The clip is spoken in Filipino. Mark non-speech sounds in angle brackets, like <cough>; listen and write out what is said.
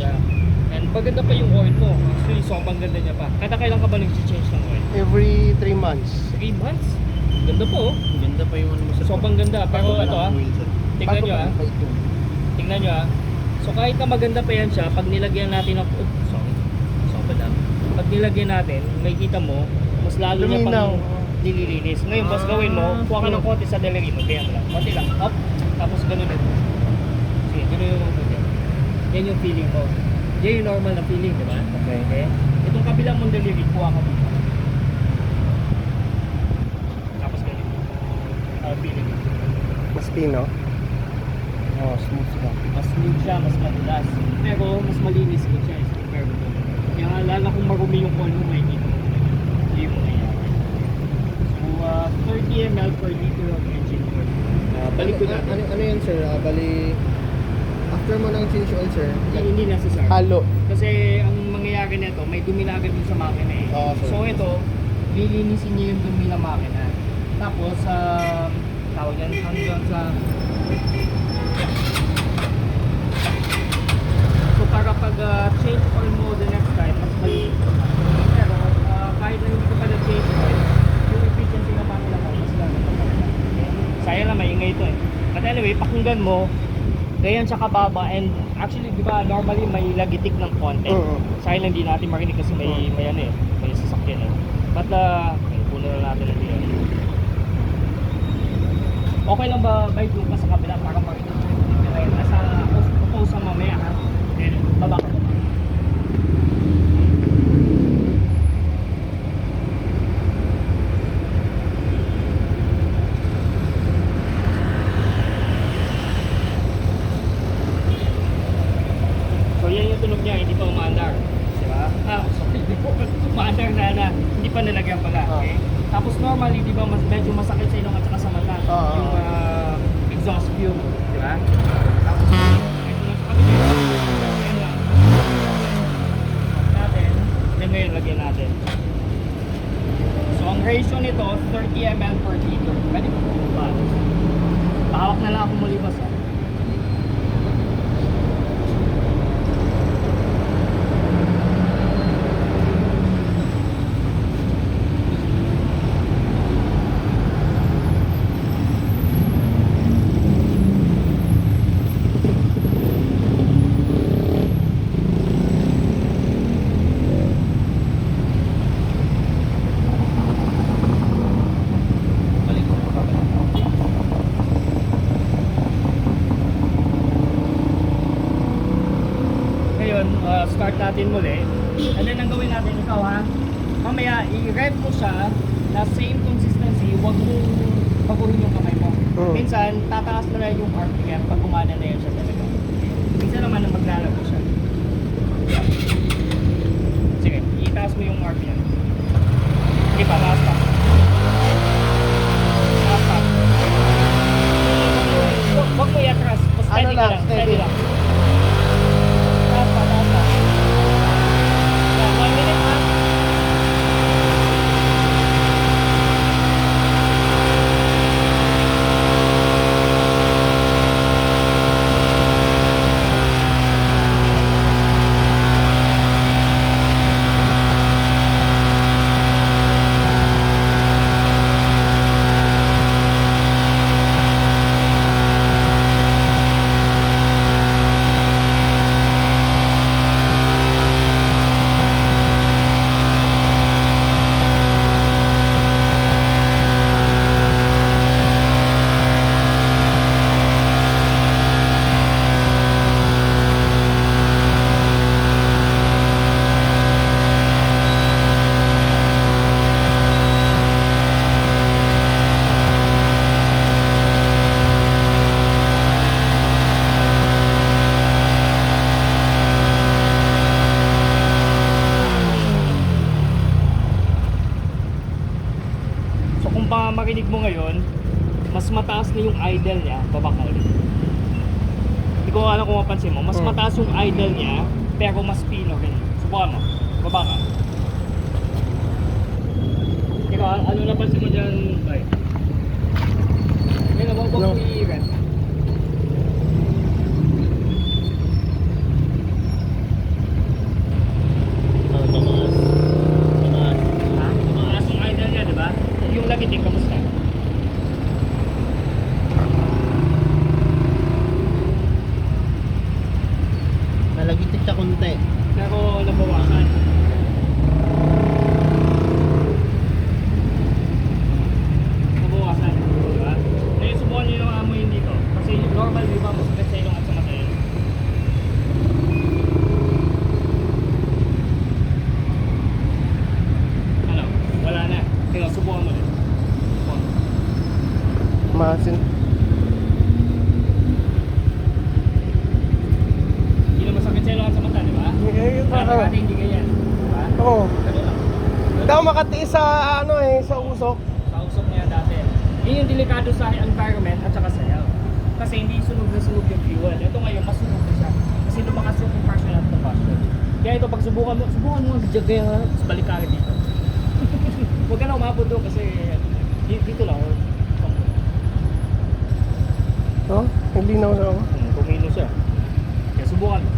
ganda? And maganda pa yung oil mo. Actually, sobrang ganda niya pa. Kada kailan ka ba nag-change ng oil? Every 3 months. 3 months? Ganda po oh. Ganda pa yung ano mo sa Sobrang ganda. Pero ito ah, tingnan Bago nyo ah. Tingnan nyo ah. So kahit na maganda pa yan siya, pag nilagyan natin ng... Oh, sorry. Sorry lang. Pag nilagyan natin, may kita mo, mas lalo niya pang nililinis. Ngayon, boss, gawin mo, kuha ka ng konti sa delivery mo. Kaya lang. Konti lang. Up. Tapos ganun din. Sige, ganun yung. Yan yung feeling mo. Yan yung normal na feeling, di ba? Okay. okay. Itong kabilang mong delivery, kuha ka dito. Tapos ganun. Uh, feeling mo. Mas pino. Oh, smooth ka. mas smooth siya, mas madulas. Pero mas malinis din siya as compared to. Kaya nga, lalo kung marumi yung call mo, may dito. Hindi mo nangyayari. So, uh, 30 ml per liter of engine oil. Uh, balik ko ano, natin. ano, ano yan sir? Ah, bali, after mo ng change oil sir, Hindi, hindi necessary. halo. Kasi ang mangyayari nito, may dumi na agad dun sa makina eh. Oo, sir. so ito, lilinisin niya yung dumi ng makina. Tapos, um, tawag yan hanggang sa... So para pag uh, change oil mo the next time, mas maliit. Pero uh, kahit na hindi ka pa na-change oil, yung efficiency ng makina mo, mas talaga. Sayang lang, maingay ito eh. But anyway, pakinggan mo, ganyan siya kababa and actually di ba normally may lagitik ng konti. Oo. Sayang lang di natin marinig kasi may may ano eh, may sasakyan eh. But uh, puno na natin yan. Okay lang ba bike yung pa sa kabila para marinig mo yung kaya nasa upo sa mamaya ha. Then baba ka baba. So yan yung tunog niya, hindi pa umaandar. Di ba? Ah, sorry, hindi po. Umaandar na na, hindi pa nilagyan pala. Ah. Okay? Tapos normally, di ba, mas, medyo masakit sa ilong at saka sa mata. Ah, yung ah, exhaust fume. Di ba? Tapos, ito na sa kabila. Yan lang. Off natin. Then ngayon, lagyan natin. So, ang ratio nito, 30 ml per liter. Pwede po ba? Pahawak na lang ako muli boss. ah. Balik ko pa Ngayon, uh, start natin muli. And then, ang gawin natin ikaw ha, mamaya, i-rev mo siya na same consistency, huwag mo baguhin yung kamay mo. Oo. Minsan, tataas na lang yung RPM pag gumana na yun siya talaga. Minsan naman, maglalago siya. Sige, itaas mo yung RPM. Sige pa, taas pa. Pa makinig mo ngayon, mas mataas na yung idle niya, baba ka ulit. Hindi ko alam kung mapansin mo, mas Hmm. mataas yung idle niya, pero mas pino rin. Subukan mo, baba ka. Ikaw, ano napansin mo dyan, Bay? Ngayon, wag No. wag mo i-rent. Ah, tumaas. Tumaas. Ha? Tumaas yung idle niya, di ba? Yung lagitik, kamusta? Nalagitik siya konti. Pero nabawasan. Nabawasan, di ba? Ngayon, subukan nyo yung amoy dito. Kasi normal, di ba, masakit sa ilong at sa mata yun. Ano? Wala na. Tingnan, subukan mo ulit. Subukan mo. Maasin. Hindi na masakit sa ilong at sa mata, di ba? Dati-dati hindi ganyan. Oo. Ako makatiis sa ano eh, sa usok. Kausap niya dati. Yun yung delikado sa environment at saka sa health. Kasi hindi sunog na sunog yung fuel. Ito ngayon, masunog na siya. Kasi lumakas yung compression at combustion. Kaya ito, pag subukan mo, subukan mo ang jagay ha, tapos balik ka dito. <laughs> Huwag ka na umabot doon kasi di- dito lang. Or, Oh, hindi na ako. hmm, kumino siya. Kaya subukan mo.